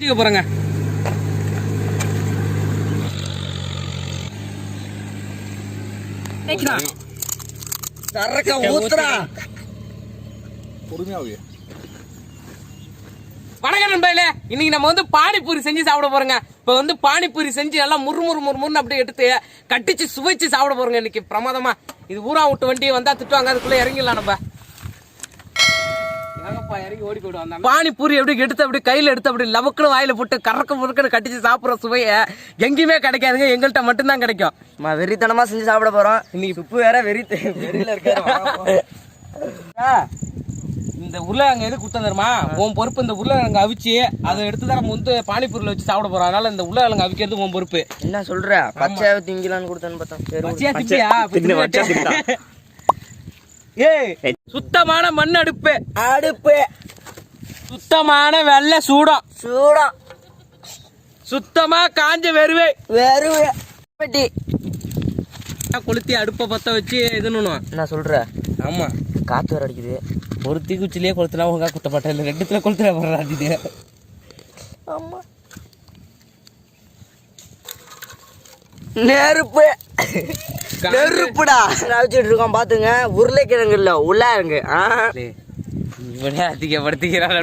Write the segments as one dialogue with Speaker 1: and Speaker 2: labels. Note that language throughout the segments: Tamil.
Speaker 1: செஞ்சுக்க போறேங்க.
Speaker 2: சரக்க ஊத்துறா.
Speaker 3: பொறுமையாவே
Speaker 1: வணக்கம் நண்பர்களே. இன்னைக்கு நம்ம வந்து பானிபூரி செஞ்சு சாப்பிட போறோங்க. இப்போ வந்து பானிபூரி செஞ்சு நல்லா முறு முறு முறு முறுன்னு அப்படியே எடுத்து கட்டிச்சு சுவைச்சு சாப்பிட போறோங்க இன்னைக்கு பிரமாதமா. இது ஊரா விட்டு வண்டி வந்தா திட்டுவாங்க அதுக்குள்ள இறங்கிடலாம் நம்ம. பானிபூரி எப்படி எடுத்து அப்படி கையில எடுத்து அப்படி லவக்குன்னு வாயில போட்டு கறக்க முறுக்குன்னு கட்டிச்சு சாப்பிடுற சுவையை எங்கேயுமே கிடைக்காதுங்க. எங்கள்கிட்ட மட்டும்தான் கிடைக்கும்.
Speaker 2: நம்ம வெறித்தனமா செஞ்சு சாப்பிட போறோம். இன்னைக்கு உப்பு வேற வெறி வெறியில இருக்காரு.
Speaker 1: ஆ, இந்த உருளைக்கிழங்கு எது குத்தம் தெரியுமா? உன் பொறுப்பு இந்த உருளைக்கிழங்கு அவிச்சு அதை எடுத்து தான் நம்ம வந்து பானிபூரியில் வச்சு சாப்பிட போறோம் அதனால இந்த உருளைக்கிழங்கு அவிக்கிறது உன் பொறுப்பு.
Speaker 2: என்ன சொல்ற? பச்சையாவே திங்கலான்னு கொடுத்தேன்னு விடு.
Speaker 1: பச்சையா திப்பியா? ஏய் சுத்தமான மண் அடுப்பு.
Speaker 2: அடுப்பு.
Speaker 1: சுத்தமான வெள்ளை சூடம்.
Speaker 2: சூடம்.
Speaker 1: சுத்தமா காஞ்ச வெறுவை
Speaker 2: வெறுவே பெட்டி.
Speaker 1: கொளுத்தி அடுப்பை பத்த வச்சு இதுன்னு
Speaker 2: என்ன சொல்ற?
Speaker 1: ஆமா.
Speaker 2: காத்து வேற அடிக்குது.
Speaker 1: ஒரு தீக்குச்சிலேயே கொளுத்துனா ஒழுங்கா குத்தப்பட்ட இல்லை? ரெண்டுத்துல கொளுத்துற போடுறாங்க
Speaker 2: ஆமா. நெருப்பு. நெருப்புடா. அவிச்சிட்டு இருக்கோம் பாத்துங்க. உருளைக்கிழங்கு இல்ல உள்ளாருங்க
Speaker 1: இவனே அதிகப்படுத்திக்கிறான்.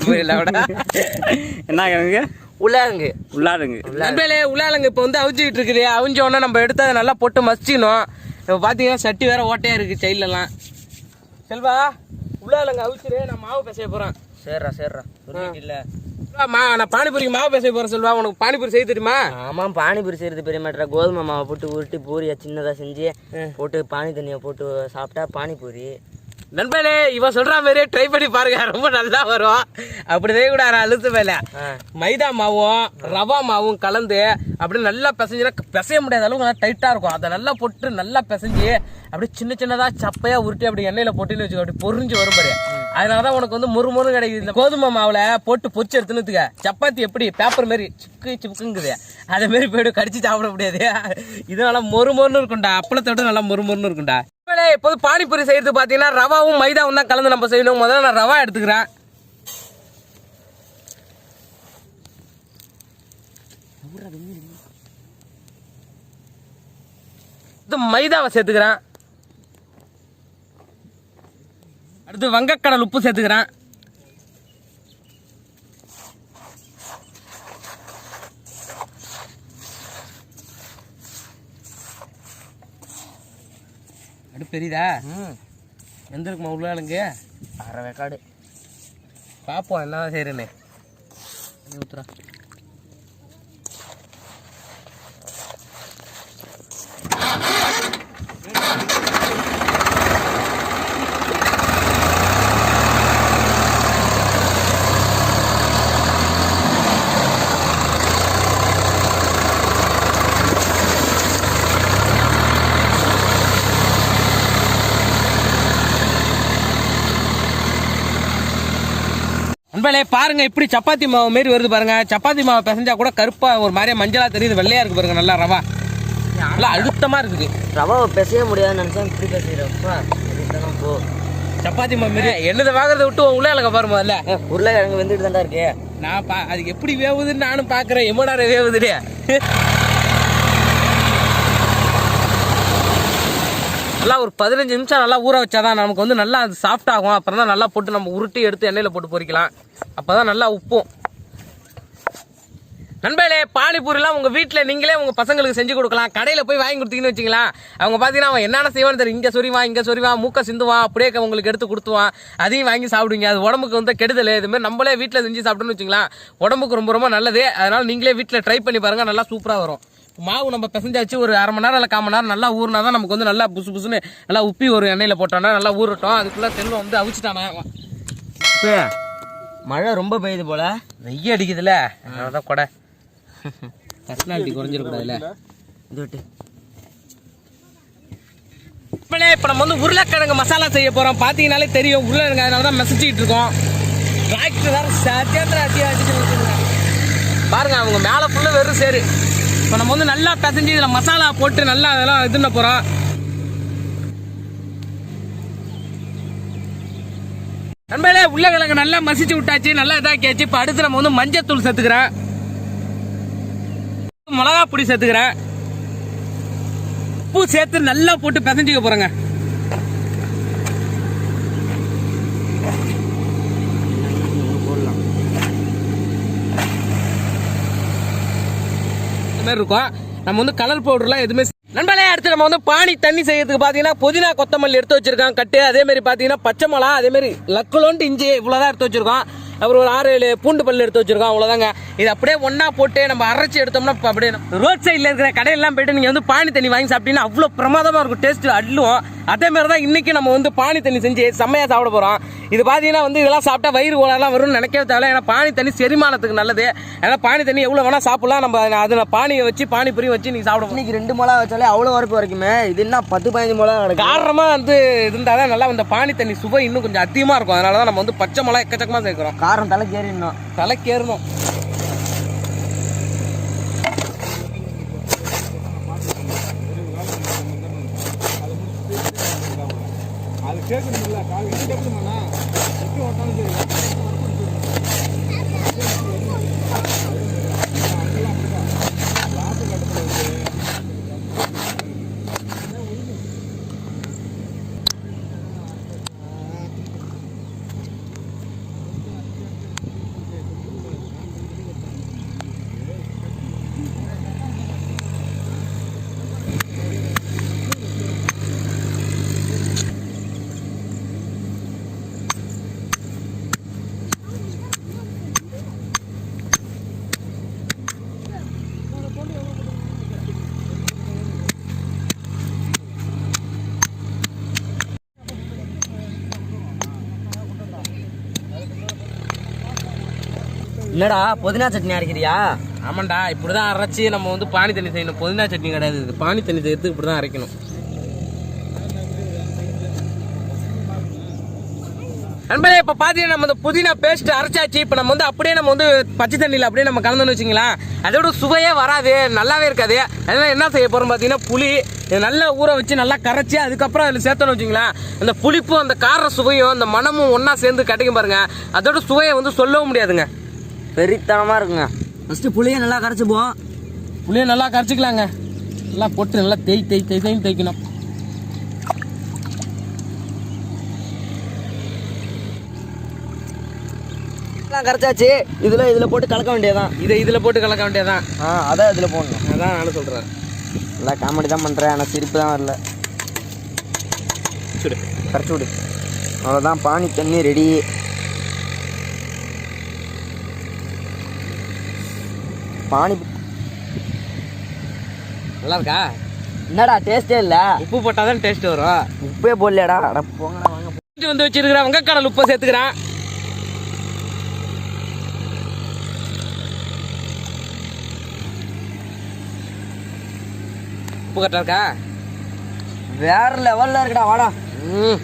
Speaker 3: என்ன கிழங்கு?
Speaker 2: உள்ளாருங்க
Speaker 3: உள்ளாருங்க
Speaker 1: நண்பர்களே உள்ளாலங்க இப்போ வந்து அவிச்சிக்கிட்டு இருக்குது. அவிஞ்ச உடனே நம்ம எடுத்து அதை நல்லா போட்டு மசிக்கணும். இப்போ பார்த்தீங்கன்னா சட்டி வேற ஓட்டையா இருக்கு சைட்லலாம். செல்வா உள்ளாலங்க அவிச்சிரு. நான் மாவு பேச போறேன்.
Speaker 2: சரிடா சரிடா சொல்லிட்டு இல்ல.
Speaker 1: மா நான் பானிபூரிக்கு மாவு பேச போறேன் செல்வா உனக்கு பானிபூரி செய்ய தெரியுமா
Speaker 2: ஆமா பானிபூரி செய்யறது பெரிய மாட்டா கோதுமை மாவை போட்டு உருட்டி பூரியா சின்னதா செஞ்சு போட்டு பானி தண்ணியை போட்டு சாப்பிட்டா பானிபூரி.
Speaker 1: நண்பர்களே இவன் சொல்ற மாதிரியே ட்ரை பண்ணி பாருங்க ரொம்ப நல்லா வரும். அப்படி செய்யக்கூடாது அழுத்து மேல. மைதா மாவும் ரவா மாவும் கலந்து அப்படி நல்லா பிசைஞ்சுனா பிசைய முடியாத அளவுக்கு நல்லா டைட்டா இருக்கும். அதை நல்லா போட்டு நல்லா பிசைஞ்சு அப்படியே சின்ன சின்னதா சப்பையா உருட்டி அப்படி எண்ணெயில போட்டுன்னு வச்சுக்கோ அப்படி பொரிஞ்சு வரும் பாரு. அதனாலதான் உனக்கு வந்து முறு முறு கிடைக்குது. இந்த கோதுமை மாவுல போட்டு பொரிச்சு எடுத்துன்னு. சப்பாத்தி எப்படி? பேப்பர் மாதிரி சிக்கு சிப்புக்குங்குது அதே மாதிரி போயிட்டு கடிச்சு சாப்பிட முடியாது. இது நல்லா மொறு மொறுன்னு இருக்கும்டா. அப்பளத்தோட நல்லா மொறு மொறுன்னு இருக்கும்டா. இப்போது இப்போது பானிபூரி செய்கிறது பார்த்தீங்கன்னா ரவாவும் மைதாவும் தான் கலந்து நம்ம செய்யணும். முதல்ல நான் ரவா எடுத்துக்கிறேன். இது மைதாவை சேர்த்துக்கிறேன். அடுத்து வங்கக்கடல் உப்பு சேர்த்துக்கிறேன். அடுப்பு பெரியதா எந்த இருக்குமா உள்ளாளுங்க
Speaker 2: அரை வேக்காடு.
Speaker 1: பார்ப்போம் என்ன செய்யறேன்னு ஊத்துறா நண்பர்களே பாருங்க இப்படி சப்பாத்தி மாவு மாரி வருது பாருங்க. சப்பாத்தி மாவு பிசைஞ்சா கூட கருப்பா ஒரு மாதிரியா மஞ்சளா தெரியுது. வெள்ளையா இருக்கு பாருங்க நல்லா ரவா. நல்லா அழுத்தமா இருக்குது.
Speaker 2: ரவாவை பிசைய முடியாதுன்னு நினைச்சேன் இப்படி வெறித்தனம் போ.
Speaker 1: சப்பாத்தி மாவு மாரி. என்னதை வாங்குறத விட்டு உள்ள இலக்க பாரு முதல்ல.
Speaker 2: உருளைக்கிழங்கு வெந்துட்டு தான்டா இருக்கு.
Speaker 1: நான் பா அது எப்படி வேவுதுன்னு நானும் பாக்குறேன். எம்மடா வேவுதுடே நல்லா ஒரு பதினஞ்சு நிமிஷம் நல்லா ஊற வச்சாதான் நமக்கு வந்து நல்லா அது சாஃப்ட் ஆகும். அப்புறம் தான் நல்லா போட்டு நம்ம உருட்டி எடுத்து எண்ணெயில் போட்டு பொறிக்கலாம் அப்போ தான் நல்லா உப்பும். நண்பர்களே பானிபூரிலாம் உங்கள் வீட்டில் நீங்களே உங்கள் பசங்களுக்கு செஞ்சு கொடுக்கலாம். கடையில் போய் வாங்கி கொடுத்தீங்கன்னு வச்சுக்கலாம் அவங்க பார்த்தீங்கன்னா அவன் என்னென்ன செய்வான்னு தெரியும் இங்கே சொரிவான் இங்கே சொரிவான் மூக்க சிந்துவான் அப்படியே உங்களுக்கு எடுத்து கொடுத்துவான் அதையும் வாங்கி சாப்பிடுவீங்க. அது உடம்புக்கு வந்து கெடுதல். இதுமாதிரி நம்மளே வீட்டில் செஞ்சு சாப்பிட்டோன்னு வச்சுக்கலாம் உடம்புக்கு ரொம்ப ரொம்ப நல்லது. அதனால் நீங்களே வீட்டில் ட்ரை பண்ணி பாருங்க. நல்லா சூப்பராக வரும். மாவு நம்ம பிசைஞ்சாச்சு ஒரு அரை மணி நேரம் இல்லை கால் மணி நேரம் நல்லா ஊறினா தான் நமக்கு வந்து நல்லா புசு புசுன்னு நல்லா உப்பி ஒரு எண்ணெயில் போட்டோம்னா நல்லா ஊறட்டும். அதுக்குள்ளே செல்வம் வந்து அவிச்சிட்டானா?
Speaker 2: இப்போ மழை ரொம்ப பெய்யுது போல.
Speaker 1: வெய்ய அடிக்குதுல்ல அதனால தான் கொடை. பர்சனாலிட்டி குறைஞ்சிடக்கூடாதுல்ல.
Speaker 2: இது விட்டு.
Speaker 1: இப்பனே இப்போ நம்ம வந்து உருளைக்கிழங்கு மசாலா செய்ய போகிறோம் பார்த்தீங்கனாலே தெரியும். உருளைக்கிழங்கு அதனால தான் மெசச்சிக்கிட்டு இருக்கோம். டிராக்டர் வேறு சத்தியந்திர அத்தியா பாருங்க அவங்க மேலே ஃபுல்லாக வெறும் சேரு. இப்போ நம்ம வந்து நல்லா பிசைஞ்சு இதில் மசாலா போட்டு நல்லா அதெல்லாம் இது பண்ண போகிறோம் நண்பர்களே உருளைக்கிழங்கு நல்லா மசிச்சு விட்டாச்சு நல்லா இதாக்கியாச்சு. இப்போ அடுத்து நம்ம வந்து மஞ்சத்தூள் சேர்த்துக்கிறேன். மிளகா பொடி சேர்த்துக்கிறேன். உப்பு சேர்த்து நல்லா போட்டு பிசைஞ்சிக்க போறேங்க. மாதிரி இருக்கும். நம்ம வந்து கலர் பவுடர்லாம் எதுவுமே நண்பர்களே அடுத்து நம்ம வந்து பானி தண்ணி செய்யறதுக்கு பாத்தீங்கன்னா புதினா கொத்தமல்லி எடுத்து வச்சிருக்கோம் கட்டு. அதே மாதிரி பாத்தீங்கன்னா பச்சை மிளகா அதே மாதிரி லக்குலோண்டு இஞ்சி இவ்வளவுதான் எடுத்து வச்சிருக்கோம். அப்புறம் ஒரு ஆறு ஏழு பூண்டு பல்லு எடுத்து வச்சிருக்கோம் அவ்வளவுதாங்க. இது அப்படியே ஒண்ணா போட்டு நம்ம அரைச்சி எடுத்தோம்னா இப்ப அப்படியே ரோட் சைடில் இருக்கிற கடையெல்லாம் போயிட்டு நீங்க வந்து பானி தண்ணி வாங்கி சாப்பிட்டீங்கன்னா அவ்வளோ பிரமாதமா இருக்கும் டேஸ்ட் அள்ளுவோம். அதே மாதிரி தான் இன்னைக்கு நம்ம வந்து பானி தண்ணி செஞ்சு செம்மையா சாப்பிட போறோம். இது பாத்தீங்கன்னா வந்து இதெல்லாம் சாப்பிட்டா வயிறு கோளாறுலாம் வரும்னு நினைக்கவே தேவை ஏன்னா பானி தண்ணி செரிமானத்துக்கு நல்லது. ஏன்னா பானி தண்ணி எவ்வளவு வேணா சாப்பிடலாம். நம்ம அதில் பானியை வச்சு பானிபுரி வச்சு நீங்க சாப்பிட
Speaker 2: இன்னைக்கு ரெண்டு மிளகா வச்சாலே அவ்வளோ வரப்பு வரைக்குமே இது என்ன பத்து பதினஞ்சு மிளகா கிடக்கு
Speaker 1: காரணமா வந்து இருந்தாதான் நல்லா இந்த பானி தண்ணி சுவை இன்னும் கொஞ்சம் அதிகமா இருக்கும். அதனால தான் நம்ம வந்து பச்சை மிளகா எக்கச்சக்கமா சேர்க்கிறோம்.
Speaker 2: காரம் தலைக்கு ஏறிடணும்
Speaker 1: தலைக்கேறணும்.
Speaker 4: அது கேட்கணும்ல கால் கேட்கணுமாண்ணா? எப்படி ஓட்டாலும் சரி.
Speaker 2: என்னடா புதினா சட்னி அரைக்கிறியா?
Speaker 1: ஆமாண்டா இப்படிதான் அரைச்சி நம்ம வந்து பானி தண்ணி செய்யணும். புதினா சட்னி கிடையாது. இது பானி தண்ணி செய்யறதுக்கு இப்படிதான் அரைக்கணும். நண்பரே இப்போ பார்த்தீங்கன்னா நம்ம இந்த புதினா பேஸ்ட் அரைச்சாச்சு. இப்போ நம்ம வந்து அப்படியே நம்ம வந்து பச்சை தண்ணியில் அப்படியே நம்ம கலந்தோம்னு வச்சுங்களா அதோட சுவையே வராது. நல்லாவே இருக்காது. அதனால் என்ன செய்ய போகிறோம் பார்த்தீங்கன்னா புளி நல்லா ஊற வச்சு நல்லா கரைச்சி அதுக்கப்புறம் அதில் சேர்த்தோன்னு வச்சுங்களா அந்த புளிப்பும் அந்த கார சுவையும் அந்த மனமும் ஒன்றா சேர்ந்து கிடைக்கும் பாருங்கள் அதோட சுவையை வந்து சொல்லவும் முடியாதுங்க.
Speaker 2: வெறித்தனமா இருக்குங்க. ஃபர்ஸ்ட் புளியை நல்லா கரைச்சிப்போம்.
Speaker 1: புளியை நல்லா கரைச்சிக்கலாங்க. நல்லா போட்டு நல்லா தேய் தேய் தேய் தேய் தேய்க்கணும்.
Speaker 2: எல்லாம் கரைச்சாச்சு இதுல இதுல போட்டு கலக்க வேண்டியதான்
Speaker 1: இதை இதில் போட்டு கலக்க வேண்டியதான்
Speaker 2: ஆ அதான் இதுல போடணும்.
Speaker 1: அதான் நானும் சொல்கிறேன்
Speaker 2: நல்லா காமெடி தான் பண்றேன். ஆனால் சிரிப்பு தான் வரல. கரைச்சி விடு. அவ்வளோதான் பானி தண்ணி ரெடி பானி
Speaker 1: நல்லா இருக்கா
Speaker 2: என்னடா டேஸ்டே இல்லை.
Speaker 1: உப்பு போட்டால் தான் டேஸ்ட் வரும்.
Speaker 2: உப்பே போடலடா அட போங்கடா வாங்க.
Speaker 1: வந்து வச்சிருக்கிறேன். வெங்கக்காடல் உப்பை சேர்த்துக்கிறேன். உப்பு கரெக்டாக இருக்கா?
Speaker 2: வேற லெவல்ல இருக்குடா வாடா.
Speaker 1: ம்.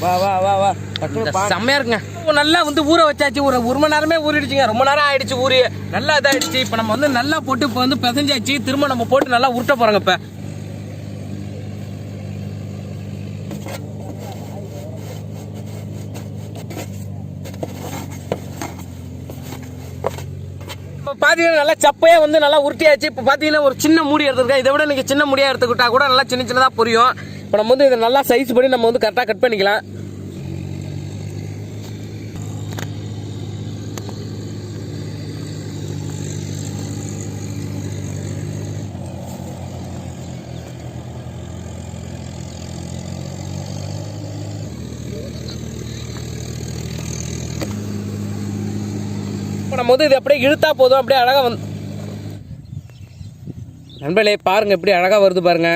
Speaker 1: வா வா வா வா.
Speaker 2: டக்குனு பா-
Speaker 1: செம்மையா இருக்குங்க. இப்போ நல்லா வந்து ஊற வச்சாச்சு. ஒரு ஒரு மணி நேரமே ஊறிடுச்சுங்க. ரொம்ப நேரம் ஆயிடுச்சு ஊறி. நல்லா இதாயிடுச்சு. இப்போ நம்ம வந்து நல்லா போட்டு இப்போ வந்து பிசைஞ்சாச்சு. திரும்ப நம்ம போட்டு நல்லா உருட்ட போகிறோங்க இப்போ. பார்த்தீங்கன்னா நல்லா சப்பையாக வந்து நல்லா உருட்டியாச்சு. இப்போ பார்த்தீங்கன்னா ஒரு சின்ன மூடி எடுத்துருக்கேன். இதை விட நீங்கள் சின்ன மூடியாக எடுத்துக்கிட்டா கூட நல்லா சின்ன சின்னதாக புரியும். இப்போ நம்ம வந்து இதை நல்லா சைஸ் பண்ணி நம்ம வந்து கரெக்டாக கட் பண்ணிக்கலாம். பண்ணும்போது இது அப்படியே இழுத்தா போதும் அப்படியே அழகா வந்து நண்பர்களே பாருங்க எப்படி அழகா வருது பாருங்க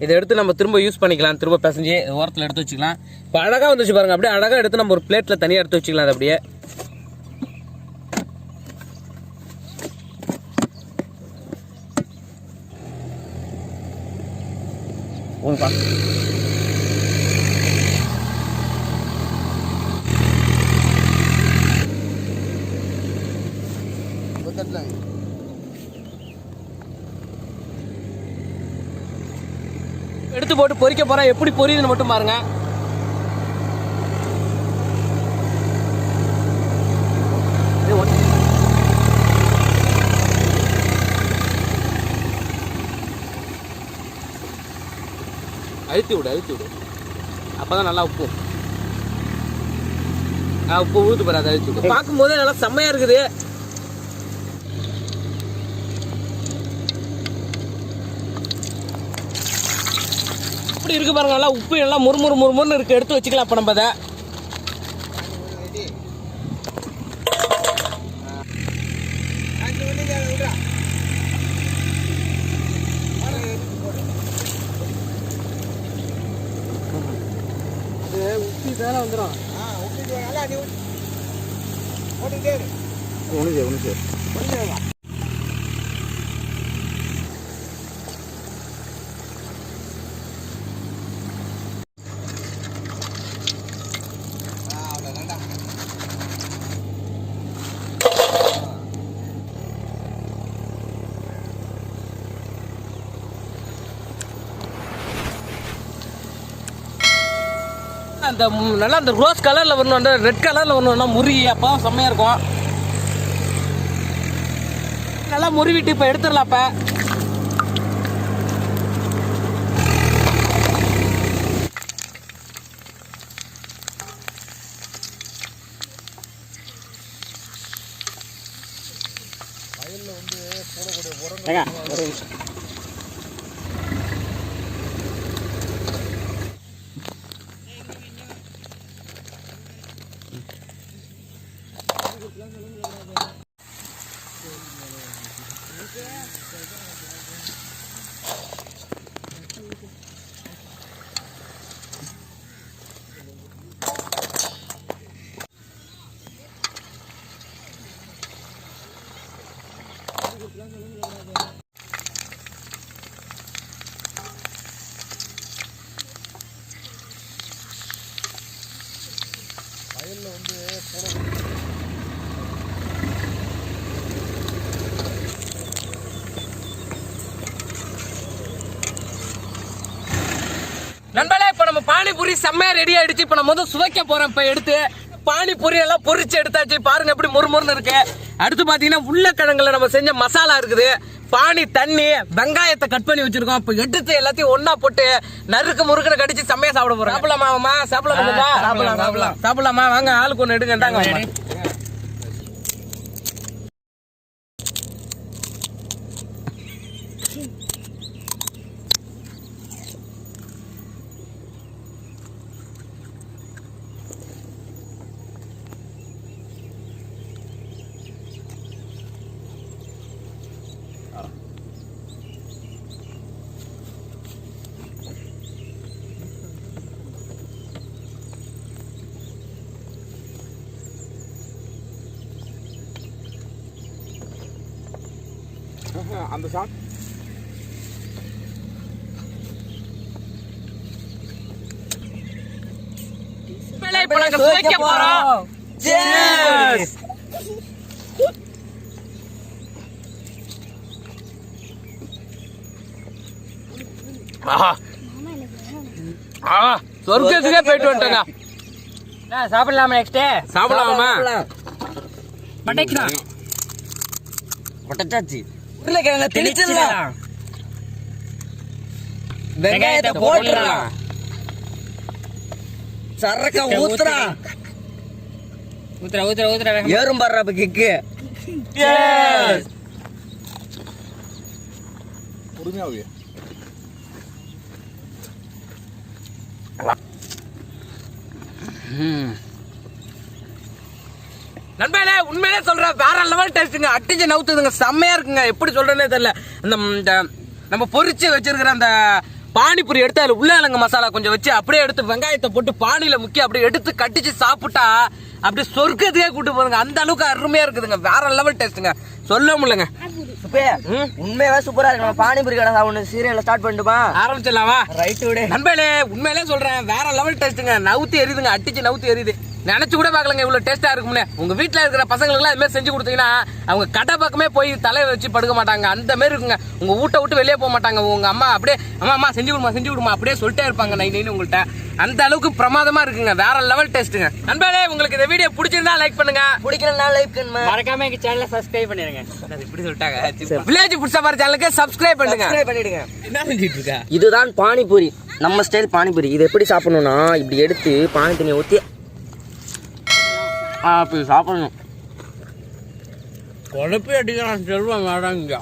Speaker 1: இதை எடுத்து நம்ம திரும்ப யூஸ் பண்ணிக்கலாம் திரும்ப பிசைஞ்சு ஓரத்தில் எடுத்து வச்சுக்கலாம் இப்போ அழகாக வந்துச்சு பாருங்க அப்படியே அழகாக எடுத்து நம்ம ஒரு பிளேட்ல தனியாக எடுத்து வச்சுக்கலாம் அது அப்படியே
Speaker 2: உனப்பா.
Speaker 1: போட்டு பொறிக்க போகிறேன் எப்படி பொரியுதுன்னு மட்டும் பாருங்க. அழுத்தி விடு அழுத்தி விடு. அப்பதான் நல்லா உப்பும் உப்பு ஊத்து போகிறாது அழுத்தி விடு. பார்க்கும் பார்க்கும்போதே நல்லா செம்மையா இருக்குது. இப்படி இருக்கு பாருங்க நல்லா உப்பு எல்லாம் முறுமுறு முறுமுறுன்னு இருக்கு. எடுத்து வச்சுக்கலாம் அப்ப நம்ம அதை. உப்பி வேலை வந்துடும்
Speaker 4: உனக்கு உனக்கு
Speaker 1: அந்த நல்லா அந்த ரோஸ் கலரில் வரணும் அந்த ரெட் கலரில் வரணும்னா முருகி அப்போ செம்மையாக இருக்கும். நல்லா முருவிட்டு இப்போ எடுத்துடலாம் அப்ப.
Speaker 3: ஒரு நிமிஷம்.
Speaker 1: நண்பர்களே இப்ப நம்ம பானிபூரி செம்மையா ரெடி ஆயிடுச்சு. இப்ப நம்ம வந்து சுவைக்க போறோம். இப்ப எடுத்து பானிபூரி எல்லாம் பொரிச்சு எடுத்தாச்சு. பாருங்க எப்படி முறுமுறுன்னு இருக்கு. அடுத்து பாத்தீங்கன்னா உருளைக்கிழங்குல நம்ம செஞ்ச மசாலா இருக்குது. பானி தண்ணி வெங்காயத்தை கட் பண்ணி வச்சிருக்கோம். இப்ப எடுத்து எல்லாத்தையும் ஒண்ணா போட்டு நறுக்கு முறுக்குன்னு கடிச்சு செம்மையா சாப்பிட போறோம். சாப்பிடலாமா சாப்பிடலாமா
Speaker 2: சாப்பிடலாம்,
Speaker 1: வாங்க ஆளுக்கு ஒண்ணு எடுங்க ஆஹா. ஆஹா, சொர்க்கத்துக்கே போயிட்டு வந்துட்டேங்க.
Speaker 2: சாப்பிடலாமா நெக்ஸ்ட்
Speaker 1: சாப்பிடலாமா?
Speaker 3: பட்டச்சாச்சு.
Speaker 2: உருளைக்கிழங்க திணிச்சிடலாம் வெங்காயத்தை போட்டுடலாம். சரக்க ஊத்துறா.
Speaker 3: ஊத்துற ஊத்துற ஊத்துற
Speaker 2: ஏறும் பாடுறப்ப கிக்கு
Speaker 4: பொறுமையாவே
Speaker 1: நண்பர்களே உண்மையிலே சொல்றேன் வேற லெவல் டேஸ்ட்டுங்க அட்டிச்சு நவுத்துதுங்க. செம்மையா இருக்குங்க. எப்படி அந்த ம், இந்த நம்ம பொரிச்சு வச்சிருக்கிற அந்த பானிபூரி எடுத்து அதுல உள்ளலங்க மசாலா கொஞ்சம் வச்சு அப்படியே எடுத்து வெங்காயத்தை போட்டு பானியில முக்கி அப்படியே எடுத்து கட்டிச்சு சாப்பிட்டா அப்படியே சொர்க்கத்தையே கூட்டு போதுங்க. அந்த அளவுக்கு அருமையா இருக்குதுங்க. வேற லெவல் டேஸ்ட்டுங்க சொல்ல முடியலங்க.
Speaker 2: உண்மையாவே சூப்பரா இருக்கு. நம்ம பானிபூரி கடை சாப்பிடணும் சீரியல்ல ஸ்டார்ட் பண்ணிட்டுமா
Speaker 1: ஆரம்பிச்சிடலாமா?
Speaker 2: ரைட் விடு.
Speaker 1: நண்பர்களே உண்மையிலே சொல்றேன். வேற லெவல் டேஸ்ட்டுங்க நவுத்தி எரியுதுங்க. அடிச்சு நவுத்தி எரியுது. நினைச்சு கூட பார்க்கலங்க இவ்வளவு டேஸ்டா இருக்கும்னு. உங்க வீட்ல இருக்கிற பசங்களுக்கு இது மாதிரி செஞ்சு கொடுத்தீங்கன்னா அவங்க கடை பக்கமே போய் தலையை வச்சு படுக்க மாட்டாங்க. அந்த மாதிரி இருக்குங்க. உங்க வீட்டை விட்டு வெளியே போக மாட்டாங்க. உங்க அம்மா அப்படியே அம்மா அம்மா செஞ்சு கொடுமா செஞ்சு கொடுமா அப்படியே சொல்லிட்டே இருப்பாங்க நை நைன்னு உங்கள்கிட்ட அந்த அளவுக்கு பிரமாதமா இருக்குங்க. வேற லெவல் டேஸ்ட்டுங்க நண்பர்களே உங்களுக்கு இந்த வீடியோ பிடிச்சிருந்தா லைக் பண்ணுங்க.
Speaker 2: பிடிக்கலன்னா லைக் பண்ணுமா?
Speaker 3: மறக்காம எங்க சேனலை சப்ஸ்கிரைப் பண்ணிருங்க.
Speaker 1: இப்படி சொல்லிட்டாங்க? வில்லேஜ் புடிச்ச மாதிரி சேனலுக்கு சப்ஸ்கிரைப் பண்ணுங்க.
Speaker 2: சப்ஸ்கிரைப் பண்ணிடுங்க.
Speaker 1: என்ன செஞ்சிட்டு இருக்கா?
Speaker 2: இதுதான் பானிபூரி. நம்ம ஸ்டைல் பானிபூரி. இது எப்படி சாப்பிடணும்னா இப்படி எடுத்து பானி தண்ணியை ஊற்றி அப்படி சாப்பிடணும்.
Speaker 3: குழப்பி அடிக்கிறான் செல்வம் வேடாங்க